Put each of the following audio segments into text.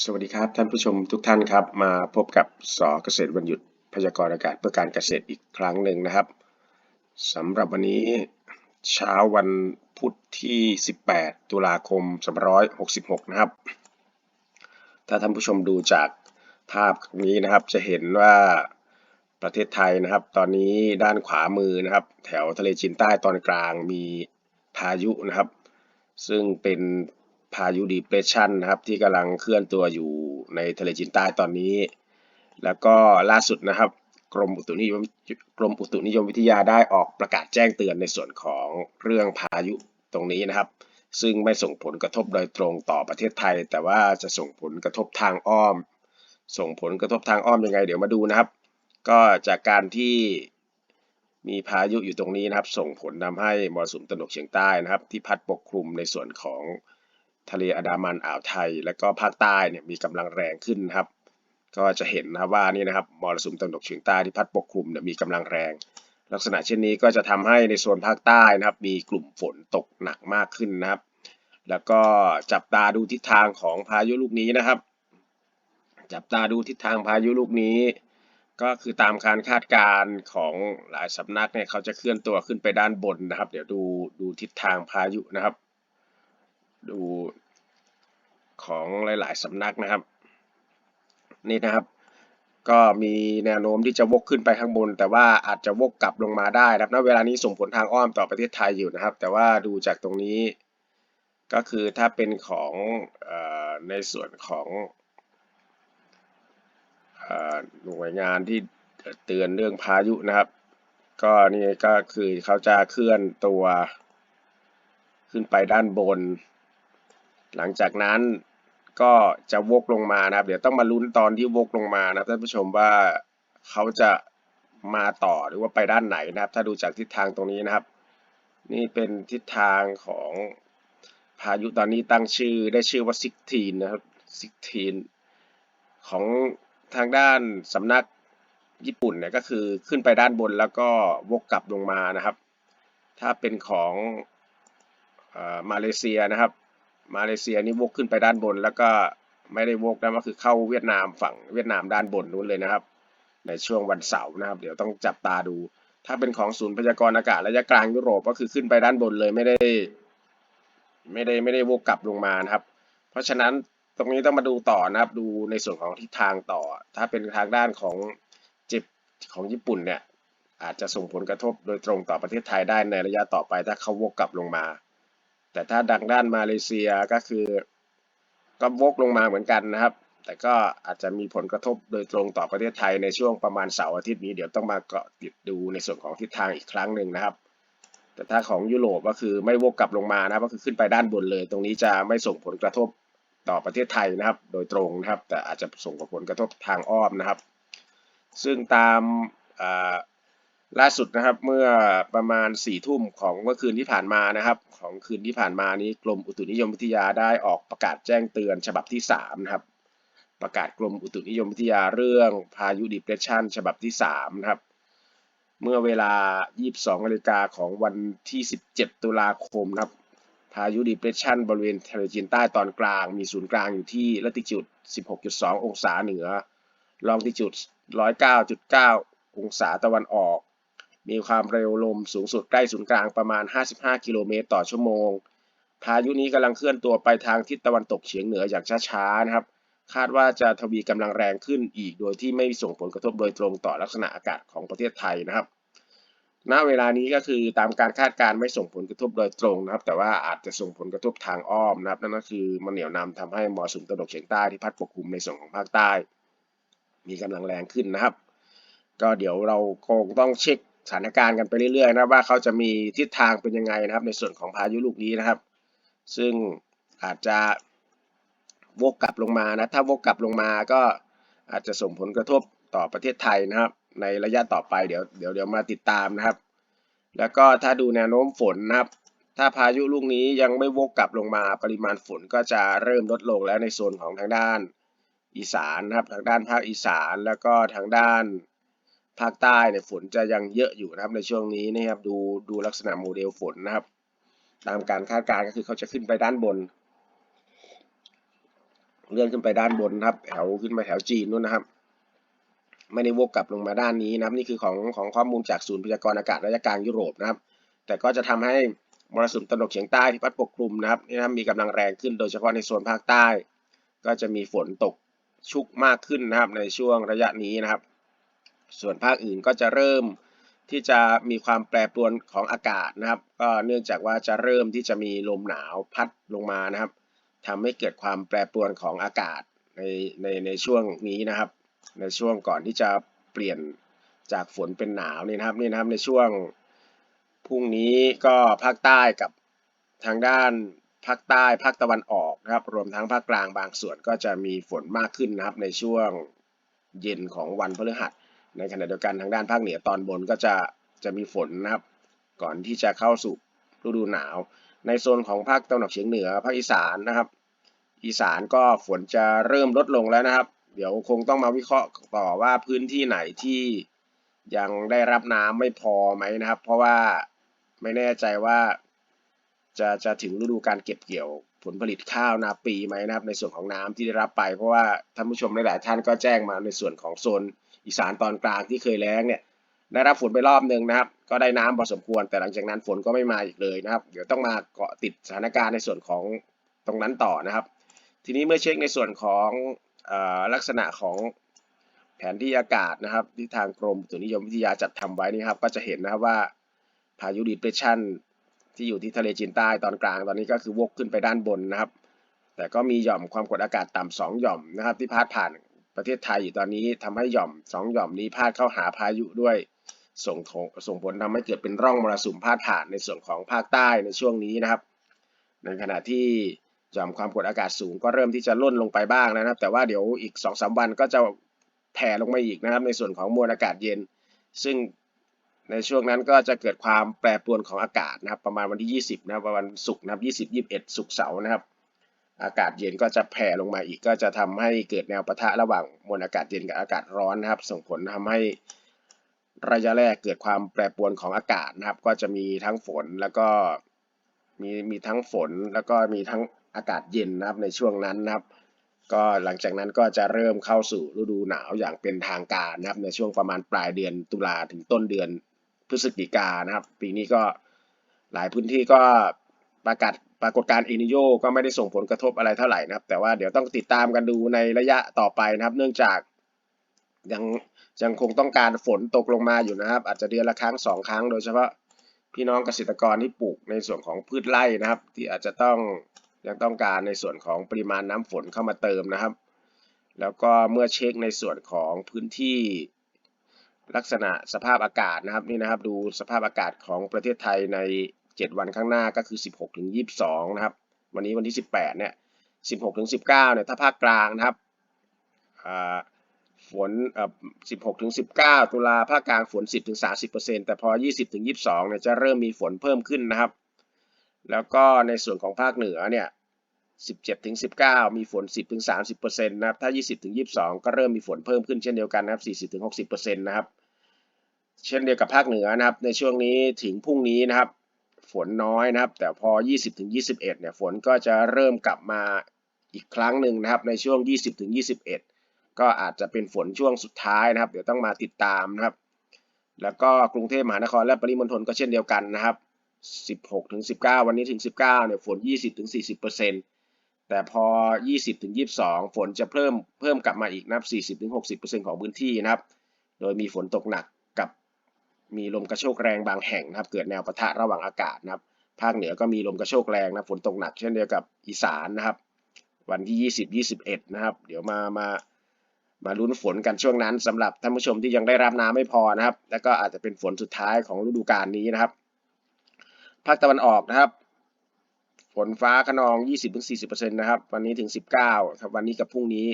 สวัสดีครับท่านผู้ชมทุกท่านครับ มาพบกับสอเกษตรวันหยุดพยากรณ์อากาศเพื่อการเกษตรอีกครั้งหนึ่งนะครับสำหรับวันนี้เช้าวันพุธที่ 18 ตุลาคม2566 นะครับ ถ้าท่านผู้ชมดูจากภาพนี้นะครับจะเห็นว่าประเทศไทยนะครับ ตอนนี้ด้านขวามือนะครับ แถวทะเลจีนใต้ตอนกลางมีพายุนะครับ ซึ่งเป็น พายุดีเพรสชันนะครับที่กำลังเคลื่อนตัวอยู่ในทะเลจีนใต้ตอนนี้ แล้วก็ล่าสุดนะครับ กรมอุตุนิยมกรมอุตุนิยมวิทยาได้ออกประกาศแจ้งเตือนในส่วนของเรื่องพายุตรงนี้นะครับ ซึ่งไม่ส่งผลกระทบโดยตรงต่อประเทศไทย แต่ว่าจะส่งผลกระทบทางอ้อม ส่งผลกระทบทางอ้อมยังไง เดี๋ยวมาดูนะครับ ก็จากการที่มีพายุอยู่ตรงนี้นะครับ ส่งผลทำให้มรสุมตะนกเฉียงใต้นะครับ ที่พัดปกคลุมในส่วนของ ทะเลอันดามันอ่าวไทย และก็ภาคใต้เนี่ยมีกำลังแรงขึ้นนะครับ ก็จะเห็นนะครับว่านี่นะครับมรสุมตะวันตกเฉียงใต้ที่พัดปกคลุมเนี่ยมีกำลังแรง ลักษณะเช่นนี้ก็จะทำให้ในโซนภาคใต้นะครับ มีกลุ่มฝนตกหนักมากขึ้นนะครับ แล้วก็จับตาดูทิศทางของพายุลูกนี้นะครับ จับตาดูทิศทางพายุลูกนี้ ก็คือตามการคาดการณ์ของหลายสำนักเนี่ยเขาจะเคลื่อนตัวขึ้นไปด้านบนนะครับ เดี๋ยวดูดูทิศทางพายุนะครับ ดูของหลาย ๆสำนักนะครับ นี่นะครับ ก็มีแนวโน้มที่จะวกขึ้นไปข้างบน แต่ว่าอาจจะวกกลับลงมาได้นะครับณเวลานี้ส่งผลทางอ้อมต่อประเทศไทยอยู่นะครับ แต่ว่าดูจากตรงนี้ก็คือถ้าเป็นของอในส่วนของหน่วยงานที่เตือนเรื่องพายุนะครับ ก็นี่ก็คือเขาจะเคลื่อนตัวขึ้นไปด้านบน หลังจากนั้นก็จะวกลงมานะครับ เดี๋ยวต้องมาลุ้นตอนที่วกลงมานะท่านผู้ชมว่าเขาจะมาต่อหรือว่าไปด้านไหนนะครับ ถ้าดูจากทิศทางตรงนี้นะครับ นี่เป็นทิศทางของพายุตอนนี้ตั้งชื่อได้ชื่อว่าซิกทีนนะครับซิกทีนของทางด้านสำนักญี่ปุ่นเนี่ยก็คือขึ้นไปด้านบนแล้วก็วกกลับลงมานะครับ ถ้าเป็นของมาเลเซียนะครับ มาเลเซียนี่วกขึ้นไปด้านบน แล้วก็ไม่ได้วกนะก็คือเข้าเวียดนามฝั่งเวียดนามด้านบนนู้นเลยนะครับ ในช่วงวันเสาร์นะครับ เดี๋ยวต้องจับตาดู ถ้าเป็นของศูนย์พยากรณ์อากาศระยะกลางยุโรปก็คือขึ้นไปด้านบนเลยไม่ได้ ไม่ได้ไม่ได้วกกลับลงมานะครับ เพราะฉะนั้นตรงนี้ต้องมาดูต่อนะครับ ดูในส่วนของทิศทางต่อ ถ้าเป็นทางด้านของจิบของญี่ปุ่นเนี่ยอาจจะส่งผลกระทบโดยตรงต่อประเทศไทยได้ในระยะต่อไปถ้าเขาวกกลับลงมา แต่ถ้าดังด้านมาเลเซียก็คือก็วกลงมาเหมือนกันนะครับ แต่ก็อาจจะมีผลกระทบโดยตรงต่อประเทศไทยในช่วงประมาณเสาร์อาทิตย์นี้เดี๋ยวต้องมาเกาะติดดูในส่วนของทิศทางอีกครั้งหนึ่งนะครับ แต่ถ้าของยุโรปก็คือไม่วกกลับลงมานะก็คือขึ้นไปด้านบนเลย ตรงนี้จะไม่ส่งผลกระทบต่อประเทศไทยนะครับ โดยตรงนะครับ แต่อาจจะส่งผลกระทบทางอ้อมนะครับ ซึ่งตาม ล่าสุดนะครับเมื่อประมาณ4ี่ทุ่มของเมื่อคืนที่ผ่านมานะครับ ของคืนที่ผ่านมานี้กรมอุตุนิยมวิทยาได้ออกประกาศแจ้งเตือนฉบับที่3นะครับประกาศกรมอุตุนิยมวิทยาเรื่องพายุดิเพรสชันฉบับที่3นะครับเมื่อเวลา 22นาฬิกาของวันที่ 17 ตุลาคมนะครับพายุดิเพรสชันบริเวณทะเลจีนใต้ตอนกลาง มีศูนย์กลางอยู่ที่ละติจูด 16.2 องศาเหนือลองติจูด 109.9 องศาตะวันออก มีความเร็วลมสูงสุดใกล้ศูนย์กลางประมาณ 55 กิโลเมตรต่อชั่วโมง พายุนี้กำลังเคลื่อนตัวไปทางทิศตะวันตกเฉียงเหนืออย่างช้าๆนะครับ คาดว่าจะทวีกำลังแรงขึ้นอีก โดยที่ไม่ส่งผลกระทบโดยตรงต่อลักษณะอากาศของประเทศไทยนะครับ ณ เวลานี้ก็คือตามการคาดการณ์ไม่ส่งผลกระทบโดยตรงนะครับ แต่ว่าอาจจะส่งผลกระทบทางอ้อมนะครับ นั่นก็คือมันเหนี่ยวนำทำให้มรสุมตะวันตกเฉียงใต้ที่พัดปกคลุมในส่วนของภาคใต้ มีกำลังแรงขึ้นนะครับ ก็เดี๋ยวเราคงต้องเช็ค สถานการณ์กันไปเรื่อยๆนะว่าเขาจะมีทิศทางเป็นยังไงนะครับ ในส่วนของพายุลูกนี้นะครับ ซึ่งอาจจะวกกลับลงมานะถ้าวกกลับลงมาก็อาจจะส่งผลกระทบต่อประเทศไทยนะครับ ในระยะต่อไปเดี๋ยวเดี๋ยวเดี๋ยวมาติดตามนะครับ แล้วก็ถ้าดูแนวโน้มฝนนะครับ ถ้าพายุลูกนี้ยังไม่วกกลับลงมาปริมาณฝนก็จะเริ่มลดลงแล้วในโซนของทางด้านอีสานนะครับ ทางด้านภาคอีสานแล้วก็ทางด้าน ภาคใต้เนี่ยฝนจะยังเยอะอยู่นะครับในช่วงนี้นะครับดูดูลักษณะโมเดลฝนนะครับ ตามการคาดการณ์ก็คือเขาจะขึ้นไปด้านบน เลื่อนขึ้นไปด้านบนนะครับแถวขึ้นไปแถวจีนนู่นนะครับ ไม่ได้วกกลับลงมาด้านนี้นะครับนี่คือของของข้อมูลจากศูนย์พยากรณ์อากาศระยะกลางยุโรปนะครับ แต่ก็จะทำให้มรสุมตะวันตกเฉียงใต้ที่พัดปกคลุมนะครับนี่นะมีกำลังแรงขึ้นโดยเฉพาะในโซนภาคใต้ก็จะมีฝนตกชุกมากขึ้นนะครับในช่วงระยะนี้นะครับ ส่วนภาคอื่นก็จะเริ่มที่จะมีความแปรปรวนของอากาศนะครับ ก็เนื่องจากว่าจะเริ่มที่จะมีลมหนาวพัดลงมานะครับทำให้เกิดความแปรปรวนของอากาศในในในช่วงนี้นะครับ ในช่วงก่อนที่จะเปลี่ยนจากฝนเป็นหนาวนี่นะครับนี่นะครับในช่วงพรุ่งนี้ก็ภาคใต้กับทางด้านภาคใต้ภาคตะวันออกนะครับ รวมทั้งภาคกลางบางส่วนก็จะมีฝนมากขึ้นนะครับ ในช่วงเย็นของวันพฤหัส ในขณะเดียวกันทางด้านภาคเหนือตอนบนก็จะจะมีฝนนะครับ ก่อนที่จะเข้าสู่ฤดูหนาว ในโซนของภาคตะวันออกเฉียงเหนือภาคอีสานนะครับ อีสานก็ฝนจะเริ่มลดลงแล้วนะครับ เดี๋ยวคงต้องมาวิเคราะห์ต่อว่าพื้นที่ไหนที่ยังได้รับน้ำไม่พอไหมนะครับ เพราะว่าไม่แน่ใจว่าจะจะถึงฤดูการเก็บเกี่ยวผลผลิตข้าวนาปีไหมนะครับ ในส่วนของน้ำที่ได้รับไป เพราะว่าท่านผู้ชมหลายๆท่านก็แจ้งมาในส่วนของโซน อีสานตอนกลางที่เคยแล้งเนี่ยได้รับฝนไปรอบหนึ่งนะครับ ก็ได้น้ำพอสมควร แต่หลังจากนั้นฝนก็ไม่มาอีกเลยนะครับ เดี๋ยวต้องมาเกาะติดสถานการณ์ในส่วนของตรงนั้นต่อนะครับ ทีนี้เมื่อเช็คในส่วนของอลักษณะของแผนที่อากาศนะครับ ที่ทางกรมอุตุนิยมวิทยาจัดทำไว้นี่ครับ ก็จะเห็นนะครับว่าพายุดีเพรสชันที่อยู่ที่ทะเลจีนใต้ตอนกลางตอนนี้ก็คือวกขึ้นไปด้านบนนะครับ แต่ก็มีหย่อมความกดอากาศต่ำสองหย่อมนะครับ ที่พาดผ่าน ประเทศไทยอยู่ตอนนี้ทำให้หย่อมสองหย่อมนี้พาดเข้าหาพายุด้วยส่งส่งผลทำให้เกิดเป็นร่องมรสุมพาดผ่านในส่วนของภาคใต้ในช่วงนี้นะครับ ในขณะที่หย่อมความกดอากาศสูงก็เริ่มที่จะล่นลงไปบ้างนะครับ แต่ว่าเดี๋ยวอีก2อสวันก็จะแผ่ลงมาอีกนะครับ ในส่วนของมวลอากาศเย็น ซึ่งในช่วงนั้นก็จะเกิดความแปรปรวนของอากาศนะครับ ประมาณวันที่ 20 นะครับวันศุกร์นะครับ20 21 ศุกร์เสาร์นะครับ อากาศเย็นก็จะแผ่ลงมาอีก ก็จะทำให้เกิดแนวปะทะระหว่างมวลอากาศเย็นกับอากาศร้อนนะครับ ส่งผลทำให้ระยะแรกเกิดความแปรปรวนของอากาศนะครับ ก็จะมีทั้งฝนแล้วก็มีมีทั้งฝนแล้วก็มีทั้งอากาศเย็นนะครับในช่วงนั้นนะครับ ก็หลังจากนั้นก็จะเริ่มเข้าสู่ฤดูหนาวอย่างเป็นทางการนะครับ ในช่วงประมาณปลายเดือนตุลาถึงต้นเดือนพฤศจิกานะครับ ปีนี้ก็หลายพื้นที่ก็ ประกาศปรากฏการณ์เอนิโยก็ไม่ได้ส่งผลกระทบอะไรเท่าไหร่นะครับ แต่ว่าเดี๋ยวต้องติดตามกันดูในระยะต่อไปนะครับ เนื่องจากยังยังคงต้องการฝนตกลงมาอยู่นะครับ อาจจะเดือนละครั้งสองครั้ง โดยเฉพาะพี่น้องเกษตรกรที่ปลูกในส่วนของพืชไร่นะครับ ที่อาจจะต้องยังต้องการในส่วนของปริมาณน้ำฝนเข้ามาเติมนะครับ แล้วก็เมื่อเช็คในส่วนของพื้นที่ลักษณะสภาพอากาศนะครับนี่นะครับ ดูสภาพอากาศของประเทศไทยใน 7 วันข้างหน้าก็คือ 16ถึง22 นะครับ วันนี้วันที่ 18 เนี่ย 16ถึง19 เนี่ย ถ้าภาคกลางนะครับฝน16ถึง19 ตุลาภาคกลางฝน 10ถึง30 แต่พอ 20ถึง22 เนี่ย จะเริ่มมีฝนเพิ่มขึ้นนะครับ แล้วก็ในส่วนของภาคเหนือเนี่ย17ถึง19 มีฝน 10ถึง30%นะครับ ถ้า 20ถึง22 ก็เริ่มมีฝนเพิ่มขึ้นเช่นเดียวกันนะครับ 40ถึง60%นะครับ เช่นเดียวกับภาคเหนือนะครับ ในช่วงนี้ถึงพรุ่งนี้นะครับ ฝนน้อยนะครับ แต่พอ 20ถึง21 เนี่ยฝนก็จะเริ่มกลับมาอีกครั้งหนึ่งนะครับในช่วง 20ถึง21 ก็อาจจะเป็นฝนช่วงสุดท้ายนะครับ เดี๋ยวต้องมาติดตามนะครับ แล้วก็กรุงเทพมหานครและปริมณฑลก็เช่นเดียวกันนะครับ 16ถึง19 วันนี้ถึง 19 เนี่ยฝน 20ถึง40%แต่พอ 20ถึง22 ฝนจะเพิ่มเพิ่มกลับมาอีกนะครับ 40ถึง60%ของพื้นที่นะครับ โดยมีฝนตกหนัก มีลมกระโชกแรงบางแห่งนะครับ เกิดแนวปะทะระหว่างอากาศนะครับ ภาคเหนือก็มีลมกระโชกแรงนะฝนตกหนักเช่นเดียวกับอีสานนะครับ วันที่ 20 21 นะครับ เดี๋ยวมามามาลุ้นฝนกันช่วงนั้นสำหรับท่านผู้ชมที่ยังได้รับน้ำไม่พอนะครับ แล้วก็อาจจะเป็นฝนสุดท้ายของฤดูกาลนี้นะครับ ภาคตะวันออกนะครับ ฝนฟ้าขนอง 20-40%นะครับ วันนี้ถึง 19ครับวันนี้กับพรุ่งนี้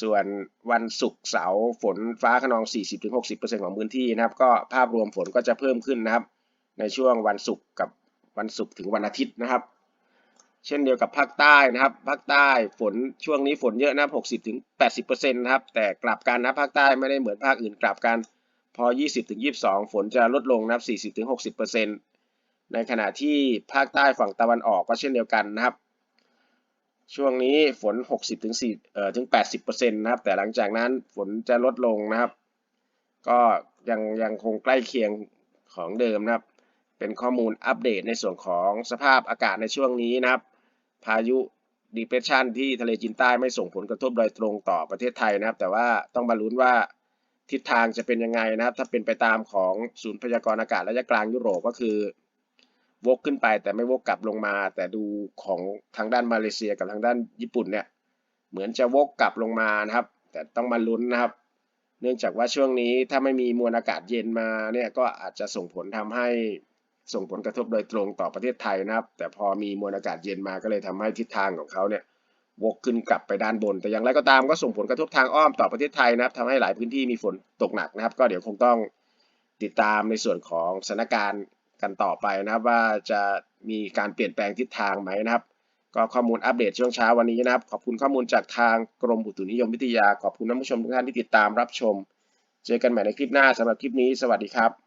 ส่วนวันศุกร์เสาร์ฝนฟ้าขนอง 40-60%ของพื้นที่นะครับ ก็ภาพรวมฝนก็จะเพิ่มขึ้นนะครับ ในช่วงวันศุกร์กับวันศุกร์ถึงวันอาทิตย์นะครับ เช่นเดียวกับภาคใต้นะครับ ภาคใต้ฝนช่วงนี้ฝนเยอะนะ60-80%นะครับ แต่กลับกันนะภาคใต้ไม่ได้เหมือนภาคอื่นกลับกัน พอ 20-22 ฝนจะลดลงนะครับ 40-60%ในขณะที่ภาคใต้ฝั่งตะวันออกก็เช่นเดียวกันนะครับ ช่วงนี้ฝน 60ถึง4เอ่อถึง 80%นะครับ แต่หลังจากนั้นฝนจะลดลงนะครับ ก็ยังยังคงใกล้เคียงของเดิมนะครับ เป็นข้อมูลอัปเดตในส่วนของสภาพอากาศในช่วงนี้นะครับ พายุ depression ที่ทะเลจีนใต้ไม่ส่งผลกระทบโดยตรงต่อประเทศไทยนะครับ แต่ว่าต้องมาลุ้นว่าทิศทางจะเป็นยังไงนะครับ ถ้าเป็นไปตามของศูนย์พยากรณ์อากาศระยะกลางยุโรปก็คือ วกขึ้นไปแต่ไม่วกกลับลงมา แต่ดูของทางด้านมาเลเซียกับทางด้านญี่ปุ่นเนี่ยเหมือนจะวกกลับลงมานะครับ แต่ต้องมาลุ้นนะครับ เนื่องจากว่าช่วงนี้ถ้าไม่มีมวลอากาศเย็นมาเนี่ยก็อาจจะส่งผลทำให้ส่งผลกระทบโดยตรงต่อประเทศไทยนะครับ แต่พอมีมวลอากาศเย็นมาก็เลยทำให้ทิศทางของเขาเนี่ยวกขึ้นกลับไปด้านบน แต่อย่างไรก็ตามก็ส่งผลกระทบทางอ้อมต่อประเทศไทยนะครับทำให้หลายพื้นที่มีฝนตกหนักนะครับ ก็เดี๋ยวคงต้องติดตามในส่วนของสถานการณ์ กันต่อไปนะครับว่าจะมีการเปลี่ยนแปลงทิศทางไหมนะครับ ก็ข้อมูลอัปเดตช่วงเช้าวันนี้นะครับ ขอบคุณข้อมูลจากทางกรมอุตุนิยมวิทยา ขอบคุณท่านผู้ชมทุกท่านที่ติดตามรับชม เจอกันใหม่ในคลิปหน้าสำหรับคลิปนี้ สวัสดีครับ